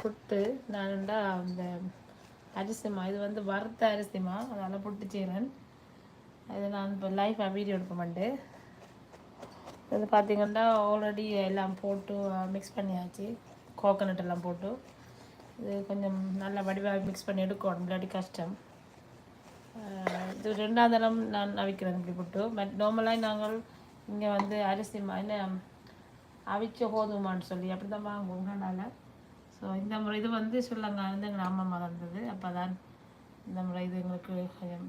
புட்டு நான்டா அந்த அரிசிமா இது வந்து வறுத்த அரிசிமா அதனால் புட்டு செய்கிறேன் இது நான் இப்போ லைஃபாக வீடியோ எடுக்க மாட்டேன். இது பார்த்தீங்கன்னா ஆல்ரெடி எல்லாம் போட்டு மிக்ஸ் பண்ணியாச்சு. கோகனட் எல்லாம் போட்டு. இது கொஞ்சம் நல்ல வடிவாக மிக்ஸ் பண்ணி எடுக்கணும் இல்லாட்டி கஷ்டம். இது ரெண்டாம் தரம் நான் அவிக்கிறேன் இப்படி போட்டு. பட் நார்மலாக நாங்கள் இங்கே வந்து அரிசி என்ன அவிச்ச கோதுமான்னு சொல்லி அப்படி தான் வாங்குவோம் கண்டால ஸோ இந்த முறை இது வந்து சொல்லுங்க வந்து எங்கள் அம்மா தந்தது அப்போ தான் இந்த முறை இது எங்களுக்கு கொஞ்சம்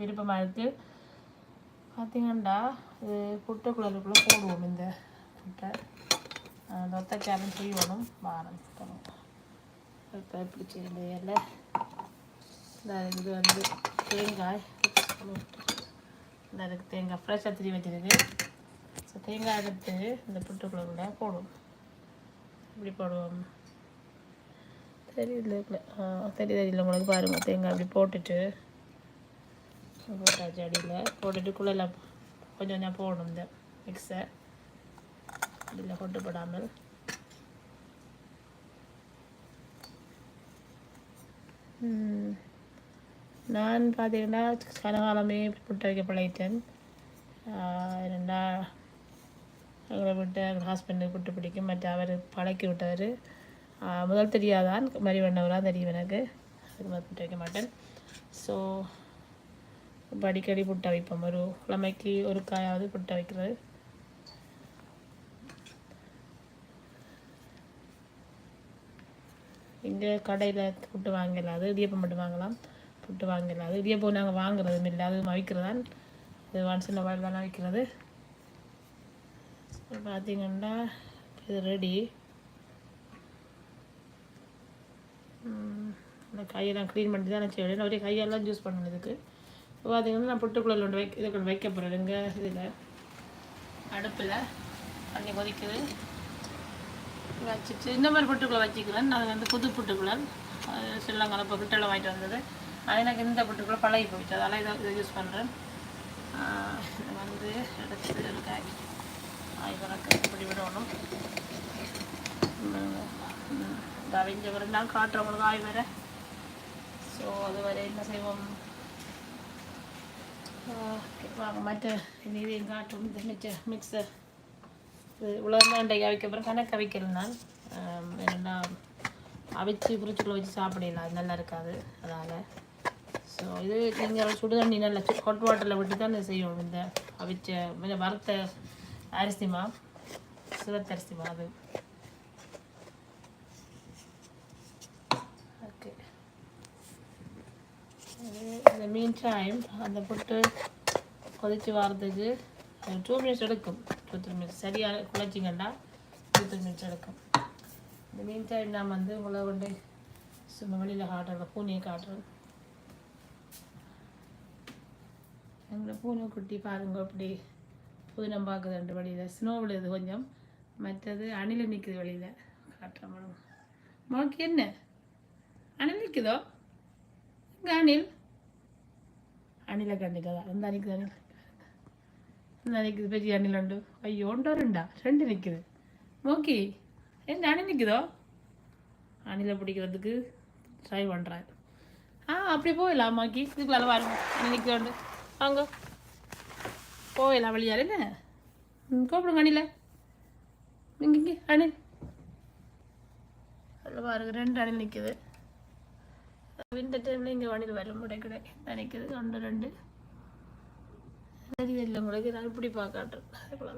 விருப்பமாக இருக்குது பார்த்தீங்கன்னா இது புட்டு குழலுக்குள்ளே போடுவோம் இந்த புட்டை. தொத்தைக்காரன் செய்யணும் வாரம் இப்போ எப்படி செய்யல இது வந்து தேங்காய். இந்த அதுக்கு தேங்காய் ஃப்ரெஷ்ஷாக திரி வச்சிருக்கு. ஸோ தேங்காய் எடுத்து இந்த புட்டுக்குள்ளே போடுவோம். இப்படி போடுவோம். தெரியல இல்லை ஆ தெரிய தெரியல உங்களுக்கு பாருங்கள் தேங்காய் அப்படி போட்டுட்டு. போட்டாச்சு அடியில் போட்டுட்டு குள்ளெல்லாம் கொஞ்சம் கொஞ்சம் போடணும் இந்த மிக்ஸை அடியில் கொண்டு போடாமல். நான் பார்த்தீங்கன்னா கனகாலமே புட்டு வைக்க பழகிட்டேன். ரெண்டா எங்களை விட்டு எங்கள் ஹஸ்பண்டுக்கு புட்டு பிடிக்கும். மற்ற அவர் பழக்கி விட்டார். முதல் தெரியாதான் மறிவண்ணவராக தெரியும் எனக்கு. அதுக்கு மாதிரி புட்டு வைக்க மாட்டேன். ஸோ இப்போ அடிக்கடி புட்டை வைப்போம் ஒரு கிழமைக்கு ஒரு காயாவது புட்டை வைக்கிறது இங்கே கடையில் புட்டு வாங்கலாது அது இடியப்பம் மட்டும் வாங்கலாம். புட்டு வாங்கலாது அது இடியப்பம் நாங்கள் வாங்குறது இல்லை. அது வைக்கிறதான் இது ஒன்ஸ் இந்த வாயில் தானே வைக்கிறது பார்த்தீங்கன்னா இது ரெடி அந்த கையெல்லாம் க்ளீன் பண்ணி தான் செய்யணும் ஒரே கையெல்லாம் ஜூஸ் பண்ணணும் இதுக்கு. இப்போ பார்த்திங்கன்னா நான் புட்டுக்குள்ளே ஒன்று வைக்க இதுக்கு வைக்க போகிறேன் எங்கள் இதில். அடுப்பில் தண்ணி கொதிக்குது. வச்சுட்டு இந்த மாதிரி புட்டுக்குள்ளே வச்சுக்கிறேன். அது வந்து புது புட்டுக்குள்ளே. சில்லங்களை இப்போ கிட்டல வாங்கிட்டு வந்தது. அது எனக்கு இந்த புட்டுக்குள்ளே பழகி போயிடுச்சு அதெல்லாம் இதை இதை யூஸ் பண்ணுறேன் வந்து எடுத்து ஒரு காய் காய் கணக்கு இப்படி விடணும். இந்த அவிஞ்ச ஒரு நாள் காட்டுறவங்களுக்கு காய் வேறு. ஸோ அது வரை என்ன செய்வோம்? வாங்க மற்ற இதையும் காட்டும். இந்த மிச்ச மிக்சர் இது இவ்வளோதான் அவிக்க அவிக்கப்புறம் கணக்கு அவிக்கிறேன் நான். என்னென்னா அவிச்சு குறிச்சுக்குள்ள வச்சு சாப்பிடலாம் அது நல்லா இருக்காது. அதனால் ஸோ இது நீங்கள் சுடு தண்ணி நல்லா ஹாட் வாட்டரில் விட்டு தான் இதை செய்யணும் இந்த அவிச்ச வறுத்த அரிசிமா சிவத்தரிசிமா அது ஓகே இந்த மீன் டைம் அந்த புட்டு கொதித்து வரதுக்கு டூ மினிட்ஸ் எடுக்கும். டூ த்ரீ மினிட்ஸ் சரியாக குழச்சிங்கன்னா டூ த்ரீ மினிட்ஸ் எடுக்கும். இந்த மீன் டைம் நான் வந்து உங்களை கொண்டு சும்மா வெளியில் காட்டுறேன். பூனையை காட்டுறேன். எங்களை பூனை குட்டி பாருங்க அப்படி புதினம் பார்க்குது ரெண்டு வழியில். ஸ்னோ விழுது கொஞ்சம். மற்றது அணில் நிற்குது வழியில் காட்டுறேன் மேடம் உனக்கு என்ன? அணில் நிற்குதோ இங்கே அணில். அணிலை கண்டிக்கதா இந்த அணிக்குது அணில் இந்த நிற்குது பெரிய அணில் உண்டு ஐயோ உண்டோ ரெண்டா ரெண்டு நிற்குது ஓகே என்ன அணி நிற்குதோ அணிலை பிடிக்கிறதுக்கு ட்ரை பண்ணுறேன் ஆ அப்படி போயிடலாம் அம்மாக்கி இதுக்குள்ள பாருங்க அணி நிற்குது வாங்க போயிடலாம் வழியால் என்ன ம் கூப்பிடுங்க அணில இங்கே இங்கே அணில் அதில் பாருங்க ரெண்டு அணில் நிற்குது வின்டர் டைமில் இங்கே அணில் வரும் முடை நினைக்கிறது ஒன்று ரெண்டு. தெரியல இல்லை உங்களுக்கு நான் இப்படி பார்க்காட்டுறேன் அதுக்குள்ள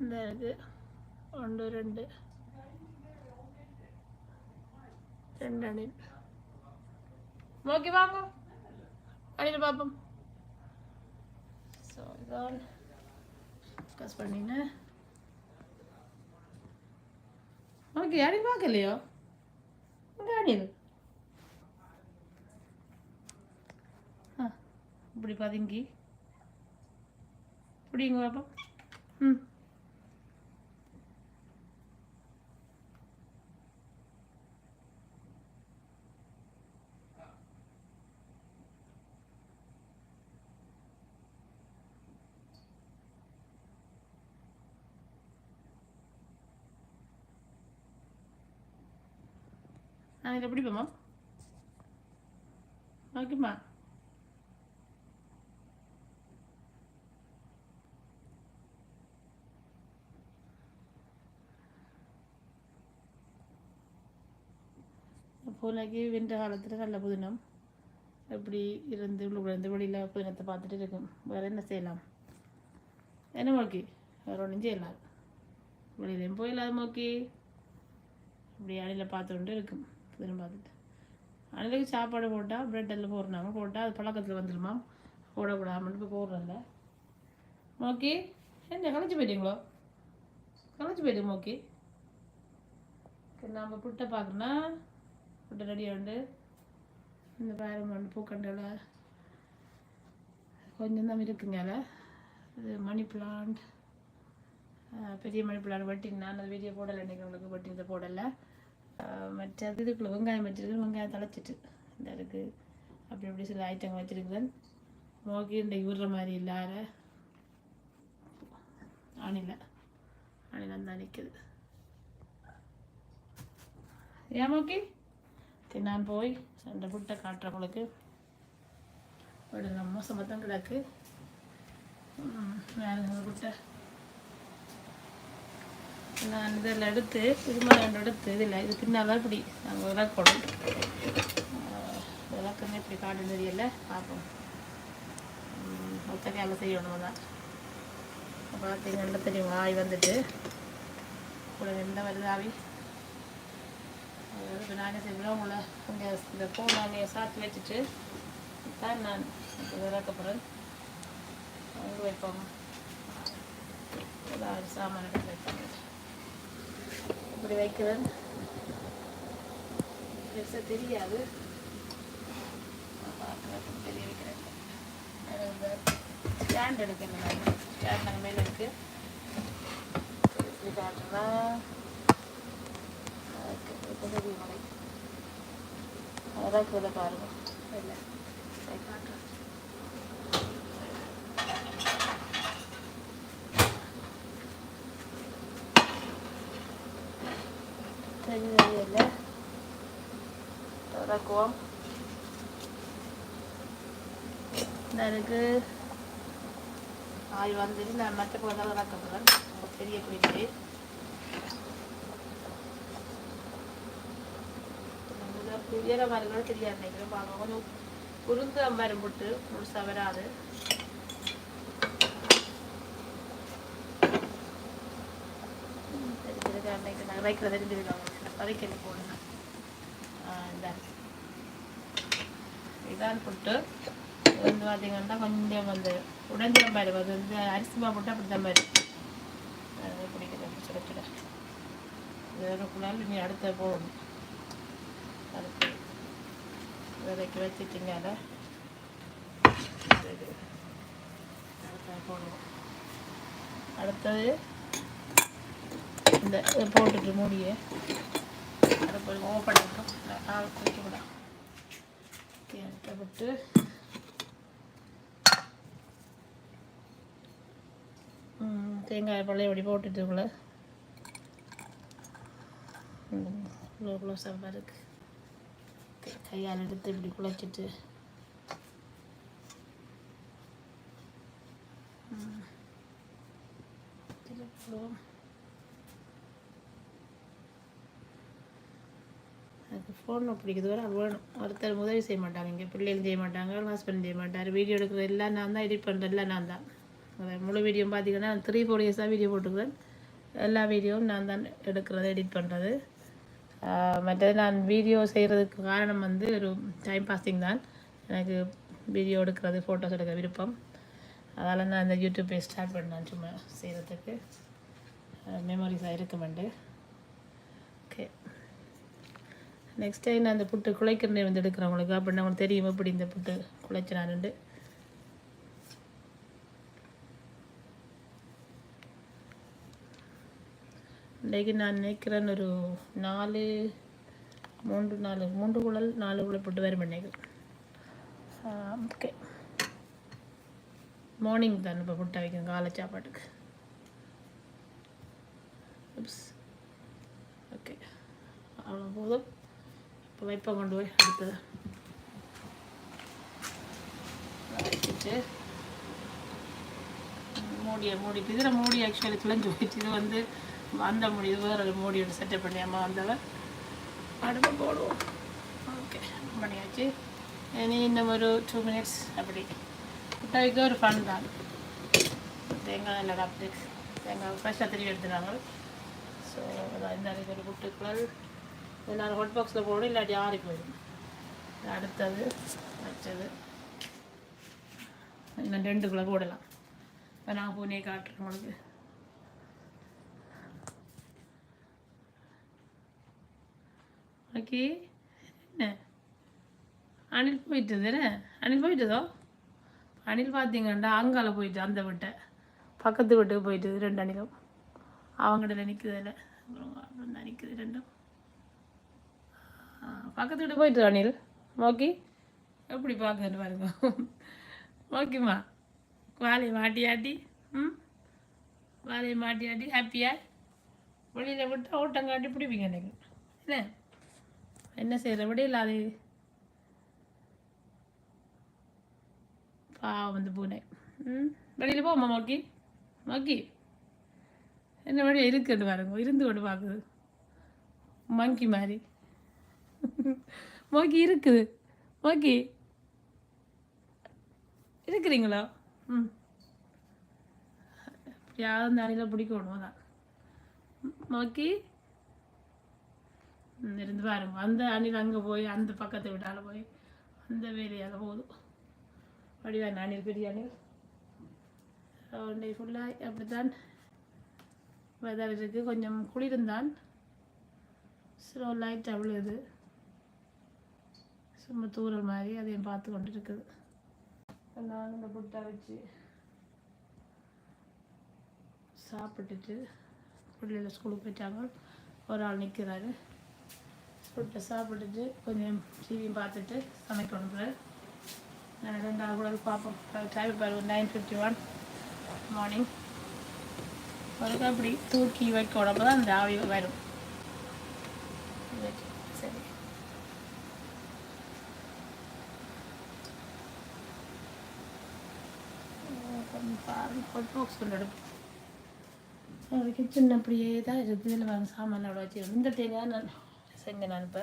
இந்த இருக்கு. ஒன்று ரெண்டு. ரெண்டு அணில் ஓகே வாங்க. அணில் பார்ப்போம். ஸோ இதான். ஃபோக்கஸ் பண்ணினேன். ஓகே அணில் பார்க்கலையோ இங்கே அணில் ஆ இப்படி பதுங்கி இப்படிங்க பார்ப்போம் ம் நாங்கள் எப்படி போமா ஓகேம்மா பூனைக்கு வென்ற காலத்தில் நல்ல புதினம். எப்படி இருந்து உள்ளுக்குள்ள இருந்து வெளியில் புதினத்தை பார்த்துட்டு இருக்கும். வேறு என்ன செய்யலாம்? என்ன மோக்கி? வேறு ஒன்றும் செய்யலாம் வெளியிலையும் போயிடலாம் மோக்கி. இப்படி அணில் பார்த்துட்டு இருக்கும். புதினம் பார்த்துட்டு அன்றைக்கு சாப்பாடு போட்டால் ப்ரெட்டில் போடுறாங்க போட்டால் அது பழக்கத்தில் வந்துடுமா போடக்கூடாமல் இப்போ போடுறல மோக்கி என்ன களைச்சி போயிட்டீங்களோ? களைச்சி போயிட்டு மோக்கி. நாம் புட்டை பார்க்கணுன்னா புட்டை ரெடியாக உண்டு இந்த பாருங்க வந்து பூக்கண்டல. கொஞ்சம் தான் இருக்குங்க இது மணி பிளான்ட் பெரிய மணி பிளான்ட் வெட்டி அந்த வீடியோ போடலை இன்றைக்கி உங்களுக்கு வெட்டி போடலை. மற்ற இதுக்குள்ள வெங்காயம் வச்சிருக்கு வெங்காயம் தலைச்சிட்டு இந்த இருக்குது அப்படி அப்படி சில ஐட்டங்கள் வச்சுருக்கிறேன். மோக்கி இன்றைக்கு விடுற மாதிரி இல்லாத அணில. அணிலம் தான் நிற்குது ஏன் மோக்கி சரி நான் போய் அந்த புட்டை காட்டுறவங்களுக்கு உங்களுக்கு மோசமாக தான் கிடக்கு. வேறு புட்டை. நான் இதில் எடுத்து திரும்ப ரெண்டு எடுத்து இதில் இது பின்னால் இப்படி நாங்கள் விளக்கணும் விளக்குன்னு இப்படி காட்டு தெரியல பார்ப்போம். ஒத்தக்கையால் செய்யணும் தான். பார்த்தீங்கன்னா தெரியும் ஆய் வந்துட்டு. கூட எந்த வருதாவி. அதாவது இப்போ நானே செய்வோம் உங்களை இங்கே இந்த ஃபோன் நாங்கள் சாத்தி வச்சுட்டு தான் நான் இப்போ விளக்க போகிறேன் அங்கே வைப்போம் ஏதாவது சாமான எடுத்து வைப்பாங்க இப்படி வைக்கிறேன்? பெருசாக தெரியாது. பார்க்குறேன் தெரிய வைக்கிறேன் ஸ்டாண்ட் எடுக்கணும் நான் ஸ்டாண்ட் அங்கே மேலே இருக்குது இப்படி காட்டுறேன்னா உதவி மலை அதான் கூட பாருங்க. இல்லை. காட்டுறேன் சரி இல்லை திறக்குவோம் எனக்கு ஆய் வந்துட்டு நான் மற்ற போகிறதா இறக்கப்படுறேன் பெரிய குடிச்சு உயர மாதிரி கூட தெரியாது நினைக்கிறேன். பார்க்க கொஞ்சம் உருந்து வதக்கி போடுங்க இதான் போட்டு இது வந்து பார்த்தீங்கன்னா கொஞ்சம் வந்து உடஞ்ச மாதிரி அது வந்து அரிசி மாவு போட்டு அப்படி தான் மாதிரி அது பிடிக்கிறது சுட சுட இதுக்குள்ளால நீ அடுத்த போகணும் அடுத்து விதைக்கு வச்சுட்டிங்க அதை போடுவோம் அடுத்தது இந்த போட்டுட்டு மூடியே கொஞ்சம் ஓப்பன் இருக்கும் ஆள் வைக்கக்கூடாது அடுத்த விட்டு தேங்காய் பழைய அப்படி போட்டுட்டுக்குள்ள இவ்வளோ இவ்வளோ சாம்பார் இருக்கு கையால் எடுத்து இப்படி குழச்சிட்டு ம். எனக்கு ஃபோன் பிடிக்கிறது வரை வேணும் ஒருத்தர் உதவி செய்ய மாட்டாங்க. இங்கே பிள்ளைகள் செய்ய மாட்டாங்க ஹஸ்பண்ட் செய்ய மாட்டார். வீடியோ எடுக்கிற எல்லாம் நான் தான் எடிட் பண்ணுறது எல்லாம் நான் தான். அதை முழு வீடியோ பார்த்தீங்கன்னா த்ரீ ஃபோர் இயர்ஸாக வீடியோ போட்டுக்கிறேன் எல்லா வீடியோவும் நான் தான் எடுக்கிறது எடிட் பண்ணுறது மற்றது நான் வீடியோ செய்கிறதுக்கு காரணம் வந்து ஒரு டைம் பாஸிங் தான். எனக்கு வீடியோ எடுக்கிறது ஃபோட்டோஸ் எடுக்க விருப்பம். அதால் நான் இந்த யூடியூப்பை ஸ்டார்ட் பண்ணேன் சும்மா செய்கிறதுக்கு மெமரிஸாக இருக்குமெண்டு ஓகே நெக்ஸ்ட் டைம் நான் அந்த புட்டு குழைக்கிறனே வந்து எடுக்கிறேன் உங்களுக்கு. அப்படின்னு உங்களுக்கு தெரியும் எப்படி இந்த புட்டு குலைச்சினான்ண்டு இன்றைக்கு நான் நினைக்கிறேன் ஒரு நாலு மூன்று நாலு மூன்று குழல் நாலு குழல் புட்டு வரும் நினைக்கிறேன் ஓகே மார்னிங் தான் இப்போ புட்டை வைக்கணும் காலை சாப்பாட்டுக்கு. ஓகே அவ்வளோ போதும். இப்போ வைப்ப கொண்டு போய் அடுத்தது. வச்சுட்டு மூடியை மூடி இதில் மூடி ஆக்சுவலி கிளஞ்சு போயிடுச்சு. இது வந்து அந்த மூடி இது வேறு மூடி ஒன்று செட்டப் பண்ணி அம்மா வந்தவன் அடுப்பு போடுவோம். ஓகே பண்ணியாச்சு இனி இன்னும் ஒரு டூ மினிட்ஸ் அப்படி. முட்டாய்க்கு ஒரு ஃபன் தான். தேங்காய் நல்லா அப்படி தேங்காய் ஃப்ரெஷ்ஷாக திரும்பி எடுத்துனாங்க ஸோ அதான் இந்த ஒரு குட்டுக்குள்ளல் நான் ஹாட் பாக்ஸில் போடும் இல்லாட்டி ஆறி போயிடும். அடுத்தது வச்சது இன்னும் ரெண்டுக்குள்ளே போடலாம். இப்போ நான் பூனையை காட்டுறேன் உங்களுக்கு. ஓகே. என்ன? அணில் போயிட்டுது என்ன? அணில் போயிட்டுதோ? அணில் பார்த்தீங்கன்னா அங்கால போயிட்டு அந்த வீட்டை. பக்கத்து வீட்டுக்கு போயிட்டு ரெண்டு அணிலும். அவங்கள்ட்ட நிற்குதில்ல இல்லை. நிற்குது ரெண்டும். பக்கத்து வீட்டு போயிட்டு அணில். மோக்கி? எப்படி பார்க்குறது பாருங்க. ஓகேம்மா வாழையை மாட்டியாட்டி ம்? வாழையை மாட்டியாட்டி ஹாப்பியா வெளியில் விட்டு ஓட்டங்காட்டி பிடிப்பீங்க எனக்கு என்ன? என்ன செய்கிற விடையில் அது பாவம் வந்து பூனை. ம்? வெளியில் போமா மோக்கி. மோக்கி என்ன வழியாக இருக்குது பாருங்க. இருந்து கொண்டு பார்க்குது. மங்கி மாதிரி. மோக்கி இருக்குது. மோக்கி இருக்கிறீங்களா? ம். எப்படியாவது அந்த அணில பிடிக்கணும் தான் மோக்கி இருந்து பாருங்க. அந்த அணில் அங்கே போய் அந்த பக்கத்தை விட்டால போய் அந்த வேலையால் போதும். அப்படிதான் அணில் பெரிய அணில். ஒன்றை ஃபுல்லாக அப்படித்தான் வெதர் இருக்குது கொஞ்சம் குளிர்ந்தான் ஸ்லோ லைட் அவ்வளோ இது. சும்மா தூரல் மாதிரி அதையும் பார்த்து கொண்டு இருக்குது நான் இந்த புட்டை வச்சு சாப்பிட்டுட்டு பிள்ளைகள் ஸ்கூலுக்கு போயிட்டாங்க. ஒரு ஆள் நிற்கிறாரு புட்டை சாப்பிட்டுட்டு கொஞ்சம் டிவியும் பார்த்துட்டு சமைக்கணும் பிறகு நான் ரெண்டாவது கூட பார்ப்போம். டைம் பாருங்கள் நைன் ஃபிஃப்டி ஒன் மார்னிங் ஒரு அப்படி தூக்கி வைக்க உடம்பு தான் அந்த ஆவி வரும். சரி. பாருங்க பாக்ஸ் கொண்டு எடுப்போம் கிச்சன் அப்படியே தான் இருக்குது. இதில் வாங்க சாமான் அவ்வளோ வச்சுருக்கோம் இந்த தேங்காய் நான் செஞ்சேன் நான் இப்போ.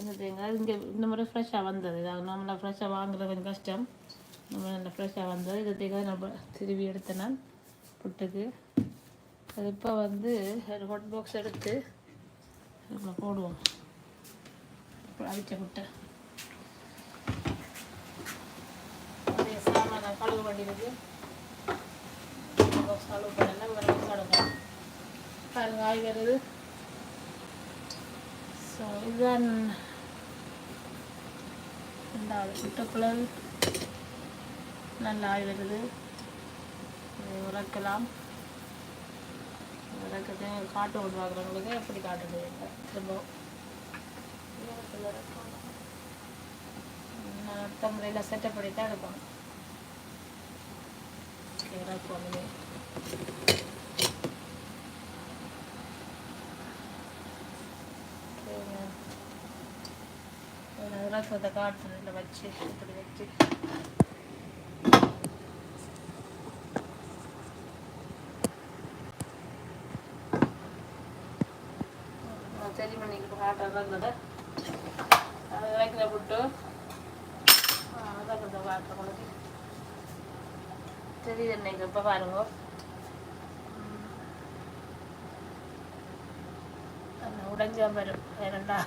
இந்த தேங்காய் இங்கே இந்த முறை ஃப்ரெஷ்ஷாக வந்தது. இதாக நார்மலாக ஃப்ரெஷ்ஷாக வாங்குறது கொஞ்சம் கஷ்டம். நம்ம நல்ல ஃப்ரெஷ்ஷாக வந்தது. இந்த தேங்காய் நம்ம திருவி எடுத்தேன் நான் புட்டுக்கு. அது இப்போ வந்து ஒரு ஹாட் பாக்ஸ் எடுத்து நம்ம போடுவோம். இப்போ அவிச்ச புட்டை அப்படியே சாமான பாக்ஸ் கழுவு பண்ணலாம் வேறு கடுங்க பாருங்க ஆய் வருது. ஸோ இதுதான் ரெண்டாவது புட்டுக்குழல் நல்லா ஆய் வருது. உறக்கலாம். உறக்கத்தை காட்டு ஓட்டு பார்க்குறவங்களுக்கு எப்படி காட்டுது திரும்ப நான் அடுத்த முறையில் செட்டப் பண்ணி தான் எடுப்போம் இறக்குவோம் இது. சரிங்க. ஒரு இறக்கத்தை காட்டுறதுல வச்சு இப்படி வச்சு சரி பண்ணிக்கிட்டு காட்டுறதை அது வைக்கிற புட்டு அதான் கொஞ்சம் மாதிரி தெரியுது இன்னைக்கு இப்போ பாருங்க அந்த உடைஞ்சா வரும் ஏனண்டா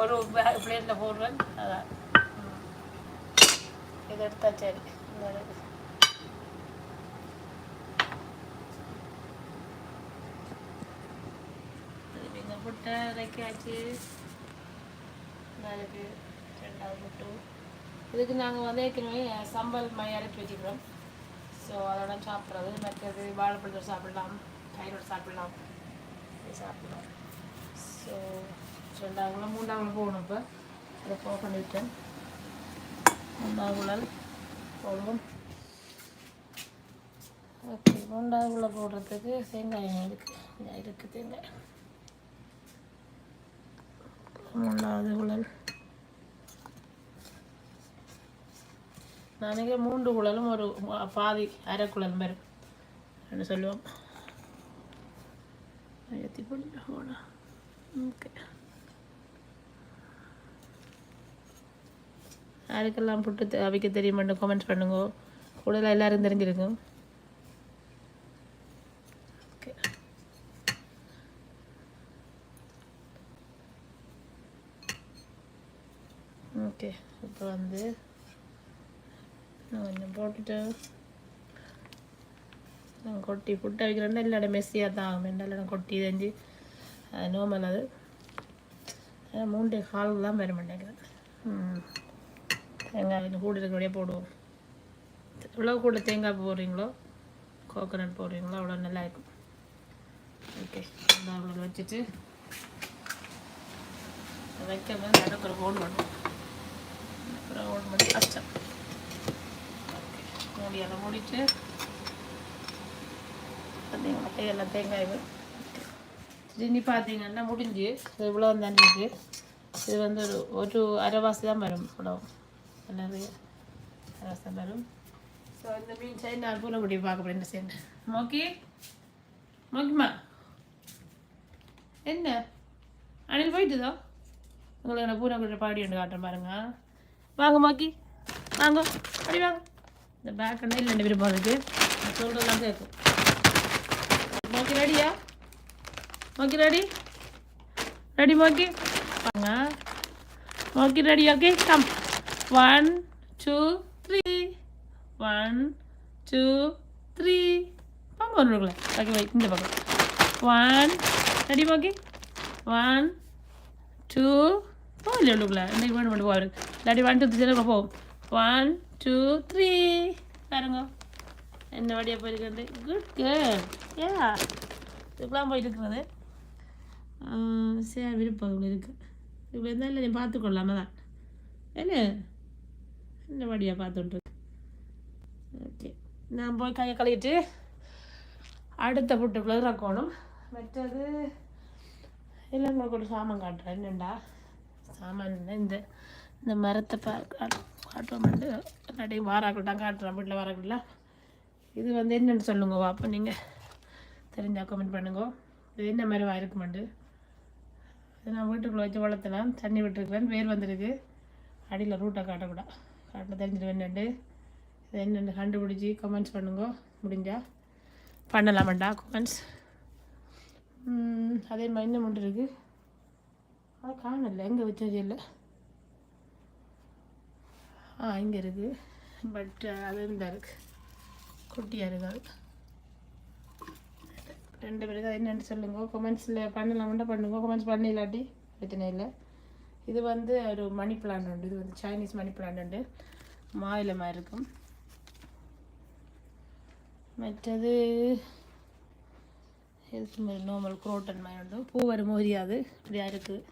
ஒரு பிளேட்டில் போடுவேன் அதான் ம். இதை எடுத்தா சரி இந்த புட்டை இறக்கியாச்சு நாளைக்கு ரெண்டாவது புட்டு இதுக்கு நாங்கள் வந்து ஏற்கனவே சம்பல் மாதிரி இறக்கி வச்சுக்கிறோம் ஸோ அதோட சாப்பிட்றது மற்றது வாழைப்பழத்தோடு சாப்பிடலாம் தயிரோடு சாப்பிடலாம். சாப்பிடலாம். ஸோ ரெண்டாவது மூன்றாவது போகணும் இப்போ. அதை போ பண்ணிவிட்டேன் மூன்றாவது குழல் போடுவோம். ஓகே மூன்றாவது குள்ள போடுறதுக்கு தேங்காய் இருக்குது இருக்குது தேங்காய். மூன்றாவது குழல் நாளைக்கு மூன்று குழலும் ஒரு பாதி அரை குழலும் வரும் என்ன சொல்லுவோம். எத்தி போடா ஓகே. யாருக்கெல்லாம் புட்டு அவிக்க அவிக்க தெரியுமான்னு கமெண்ட்ஸ் பண்ணுங்க. கூடுதலாக எல்லாரும் தெரிஞ்சிருக்கும் ஓகே. ஓகே. இப்போ வந்து நான் கொஞ்சம் போட்டுட்டு? நான் கொட்டி புட்டு அவிக்கிறேன்னா இல்லாட மெஸ்ஸியாக தான் ஆகும் ரெண்டால நான் கொட்டி தெரிஞ்சு அது நோமல் அது. அதான் கால் தான் வர மாட்டேங்கிறேன் தேங்காய் கூட இருக்கிறபடியே போடுவோம். எவ்வளோ கூட தேங்காய் போடுறீங்களோ? கோகோனட் போடுறீங்களோ அவ்வளோ நல்லா இருக்கும். ஓகே இந்த அவ்வளோ வச்சுட்டு வைக்க நடக்கிற நடுக்கிற ஓன் பண்ணுவோம் அப்புறம் ஓன் பண்ணி கஷ்டம் மூடியெல்லாம் மூடிட்டு பார்த்தீங்கன்னா எல்லாம் தேங்காய் திடீர்னு பார்த்தீங்கன்னா முடிஞ்சு. இவ்வளோ தண்ணிக்கு. இது வந்து ஒரு ஒரு அரைவாசி தான் வரும் இவ்வளோ நிறைய அரைவாசி தான் வரும். ஸோ இந்த மீன் சைடு நான் பூனை குடி பார்க்க போகிறேன் இந்த சைடு மோக்கி? மோக்கிமா என்ன? அணில் போயிட்டுதோ? உங்களுக்கு நான் பூனை பாடி ஒன்று காட்டுறேன் பாருங்க. வாங்க மோக்கி. வாங்க. அப்படி வாங்க. இந்த பேக் அண்ணா இல்லை ரெண்டு பேரும் போகிறதுக்கு நான் சொல்கிறதெல்லாம் கேட்கும் மோக்கி ரெடியா மோக்கி ரெடி ரெடி மோக்கி? வாங்க Mokki ready okay come one two three one two three பாம்பு ஒன்றுக்குள்ள ஓகே வை இந்த பக்கம். One ready Mokki? One two போகல உள்ளுக்குள்ள இன்னைக்கு வேணும் மட்டும் போவாரு இல்லாட்டி ஒன் டூ த்ரீ போவோம் ஒன் டூ த்ரீ பாருங்க. என்ன வழியாக போயிருக்கிறது? குட் கேர்ள் ஏ இதுக்கெலாம் போயிருக்கிறது சரி விருப்பம் இருக்கு. இப்போ இருந்தாலும் நீ பார்த்துக்கொள்ளாம தான். என்ன? என்ன வழியாக பார்த்துட்டு ஓகே நான் போய் கையை கழுவிட்டு அடுத்த புட்டுக்குள்ளே இறக்கணும். மற்றது இல்லை உங்களுக்கு ஒரு சாமான் காட்டுறேன். என்னண்டா? சாமான் இந்த? இந்த மரத்தை காட்டுறோம் வந்து நிறைய வாராக்கள்லாம் காட்டுறோம் வீட்டில் வாராக்கள்லாம் இது வந்து என்னென்னு சொல்லுங்க அப்போ நீங்கள் தெரிஞ்சால் கமெண்ட் பண்ணுங்க. இது என்ன மரமாக இருக்குமெண்டு இது நான் வீட்டுக்குள்ளே வச்சு வளர்த்தலாம். தண்ணி விட்டுருக்குறேன் வேர் வந்திருக்கு. அடியில் ரூட்டை காட்டக்கூடாது காட்டில் தெரிஞ்சிட்டு நண்டு இது என்னென்னு கண்டுபிடிச்சி கமெண்ட்ஸ் பண்ணுங்க. முடிஞ்சா. பண்ணலாமாண்டா கமெண்ட்ஸ் அதே மாதிரி இன்னும் ஒன்று இருக்குது அது காணல எங்கே வச்சது இல்லை ஆ இங்கே இருக்குது பட் uh, அது இருந்தால் இருக்குது குட்டியாக இருக்காது ரெண்டு பேருக்கு அது என்னென்னு சொல்லுங்க. பண்ணலாம் பண்ணலாம்னா பண்ணுங்க. கொமெண்ட்ஸ் பண்ணி இல்லாட்டி பிரச்சனை இல்லை. இது வந்து ஒரு மணி பிளான் உண்டு. இது வந்து சைனீஸ் மணி பிளான் உண்டு. மாயில மாதிரி இருக்கும். மற்றது இதுக்கு நார்மல் குரோட்டன் மாதிரி உண்டு. பூ வரும் தெரியாது இப்படியா இருக்குது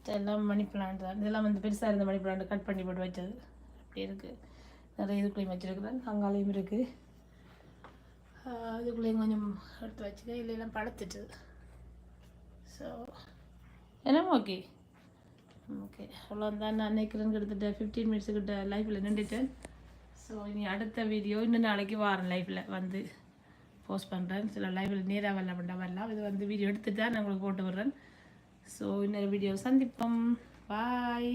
இதெல்லாம் மணி பிளான்ட் தான். இதெல்லாம் வந்து பெருசாக இருந்த மணி பிளான்ட் கட் பண்ணி போட்டு வச்சது. அப்படி இருக்குது நிறைய இதுக்குள்ளேயும் வச்சுருக்குறேன். அங்காலையும் இருக்குது அதுக்குள்ளேயும் கொஞ்சம் எடுத்து வச்சுக்க. இல்லைலாம் படுத்துட்டு. ஸோ என்னமோ ஓகே ஓகே அவ்வளோதான் நான் நினைக்கிறேன் கிட்டத்தட்ட ஃபிஃப்டீன் மினிட்ஸ் கிட்ட லைஃப்பில் நின்றுட்டேன். ஸோ இனி அடுத்த வீடியோ இன்னும் நாளைக்கு வாரேன் லைஃப்பில் வந்து போஸ்ட் பண்ணுறேன் சில லைவில் நேராக வரலாம் பண்ண வரலாம். இது வந்து வீடியோ எடுத்துட்டு தான் நான் உங்களுக்கு போட்டு விடுறேன். ஸோ இன்னொரு வீடியோ சந்திப்போம் பாய்